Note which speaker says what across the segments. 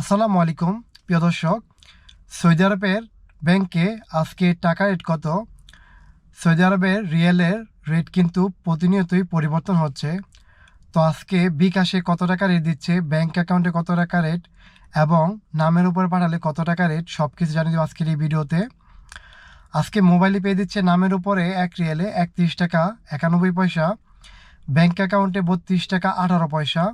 Speaker 1: আসসালামু আলাইকুম, প্রিয় দর্শক। সৌদি আরবের ব্যাংকে আজকে টাকা রেট কত? সৌদি আরবের রিয়েলের রেট কিন্তু প্রতিনিয়তই পরিবর্তন হচ্ছে। তো আজকে বিকাশে কত টাকা রেট দিচ্ছে, ব্যাংক অ্যাকাউন্টে কত টাকা রেট, এবং নামের উপর পাঠালে কত টাকা রেট সব কিছু জানিয়ে দেবো আজকের এই ভিডিওতে। আজকে মোবাইলে পেয়ে দিচ্ছে নামের উপরে এক রিয়েলে একত্রিশ টাকা একানব্বই পয়সা, ব্যাংক অ্যাকাউন্টে বত্রিশ টাকা আঠারো পয়সা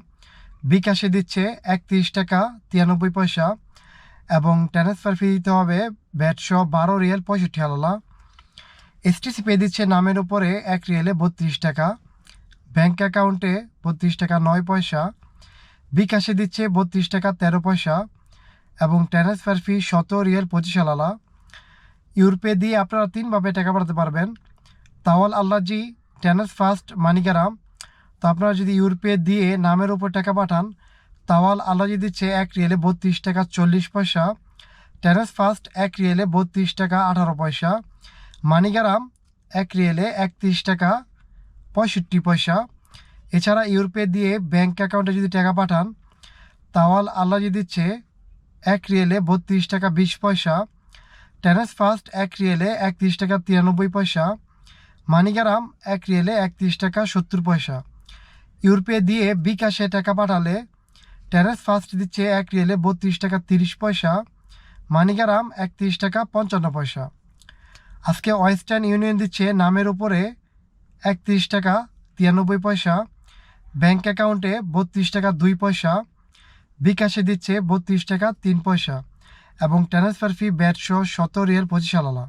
Speaker 1: বিকাশে দিচ্ছে একত্রিশ টাকা তিরানব্বই পয়সা এবং ট্রান্সফার ফি দিতে হবে ব্যাটশো বারো রিয়েল পঁয়ষট্টি আলালা এসটিসি পে দিচ্ছে নামের উপরে এক রিয়েলে বত্রিশ টাকা। ব্যাঙ্ক অ্যাকাউন্টে বত্রিশ টাকা নয় পয়সা। বিকাশে দিচ্ছে বত্রিশ টাকা তেরো পয়সা এবং ট্রান্সফার ফি শত রিয়েল পঁচিশ আলালা ইউরোপে দিয়ে আপনারা তিনভাবে টাকা পাঠাতে পারবেন। তাওয়াল আল্লাহজি ট্যানাস ফার্স্ট মানিকারাম তো আপনারা যদি ইউরোপে দিয়ে নামের উপর টাকা পাঠান, তাওয়াল আল্লাহজি দিচ্ছে এক রিয়েলে বত্রিশ টাকা চল্লিশ পয়সা ট্যানাস ফার্স্ট এক রিয়েলে বত্রিশ টাকা আঠারো পয়সা মানিকারাম এক রিয়েলে একত্রিশ টাকা পঁয়ষট্টি পয়সা। এছাড়া ইউরোপে দিয়ে ব্যাংক অ্যাকাউন্টে যদি টাকা পাঠান, তাওয়াল আল্লাহজি দিচ্ছে এক রিয়েলে বত্রিশ টাকা বিশ পয়সা, টেরেস ফার্স্ট এক রিয়েলে একত্রিশ টাকা তিরানব্বই পয়সা, মানিগারাম এক রিয়েলে একত্রিশ টাকা সত্তর পয়সা। ইউরোপে দিয়ে বিকাশে টাকা পাঠালে টেরেস ফার্স্ট দিচ্ছে এক রিয়েলে বত্রিশ টাকা তিরিশ পয়সা, মানিকারাম একত্রিশ টাকা পঞ্চান্ন পয়সা। আজকে ওয়েস্টার্ন ইউনিয়ন দিচ্ছে নামের উপরে একত্রিশ টাকা তিরানব্বই পয়সা, ব্যাংক অ্যাকাউন্টে বত্রিশ টাকা দুই পয়সা, বিকাশে দিচ্ছে বত্রিশ টাকা তিন পয়সা এবং ট্রান্সফার ফি ব্যাটশো শত রিয়েল পঁচিশ আলালা।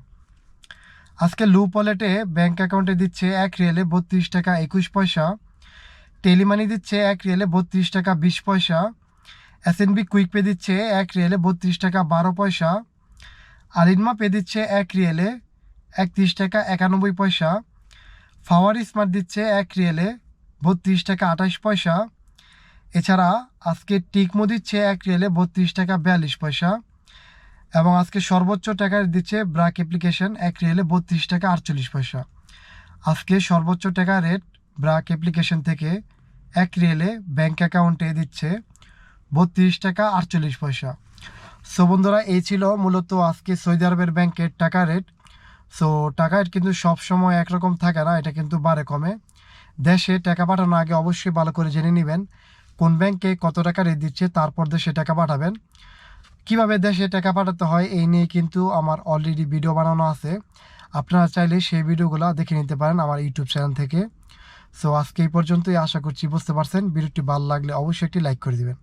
Speaker 1: আজকে লু পলেটে ব্যাঙ্ক অ্যাকাউন্টে দিচ্ছে এক রিয়েলে বত্রিশ টাকা একুশ পয়সা টেলিমানি দিচ্ছে এক রিয়েলে বত্রিশ টাকা বিশ পয়সা। S N B quick pay দিচ্ছে এক রিয়েলে বত্রিশ টাকা বারো পয়সা। আলিনমা পে দিচ্ছে এক রিয়েলে একত্রিশ টাকা একানব্বই পয়সা। ফাওয়ার স্মার্ট দিচ্ছে এক রিয়েলে বত্রিশ টাকা আঠাশ পয়সা। এছাড়া আজকে টিকমো দিচ্ছে এক রিয়েলে বত্রিশ টাকা বিয়াল্লিশ পয়সা। এবং আজকে সর্বোচ্চ টাকা দিচ্ছে ব্রাক অ্যাপ্লিকেশন এক রিয়েলে বত্রিশ টাকা আটচল্লিশ পয়সা। আজকে সর্বোচ্চ টাকা রেট ব্রাক অ্যাপ্লিকেশন থেকে এক রিয়েলে ব্যাংক অ্যাকাউন্টে দিচ্ছে বত্রিশ টাকা আটচল্লিশ পয়সা। সো বন্ধুরা, এই ছিল মূলত আজকে সৌদি আরবের ব্যাংকের টাকা রেট। সো টাকা রেট কিন্তু সবসময় একরকম থাকে না, এটা কিন্তু বাড়ে কমে। দেশে টাকা পাঠানোর আগে অবশ্যই ভালো করে জেনে নেবেন কোন ব্যাংকে কত টাকা রেট দিচ্ছে, তারপর দেশে টাকা পাঠাবেন। কীভাবে দেশে টাকা পাঠাতে হয়, এই নিয়ে কিন্তু আমার অলরেডি ভিডিও বানানো আছে। আপনারা চাইলে সেই ভিডিওগুলো দেখে নিতে পারেন আমার ইউটিউব চ্যানেল থেকে। সো আজকে এই পর্যন্তই। আশা করছি বুঝতে পারছেন। ভিডিওটি ভালো লাগলে অবশ্যই একটি লাইক করে দিবেন।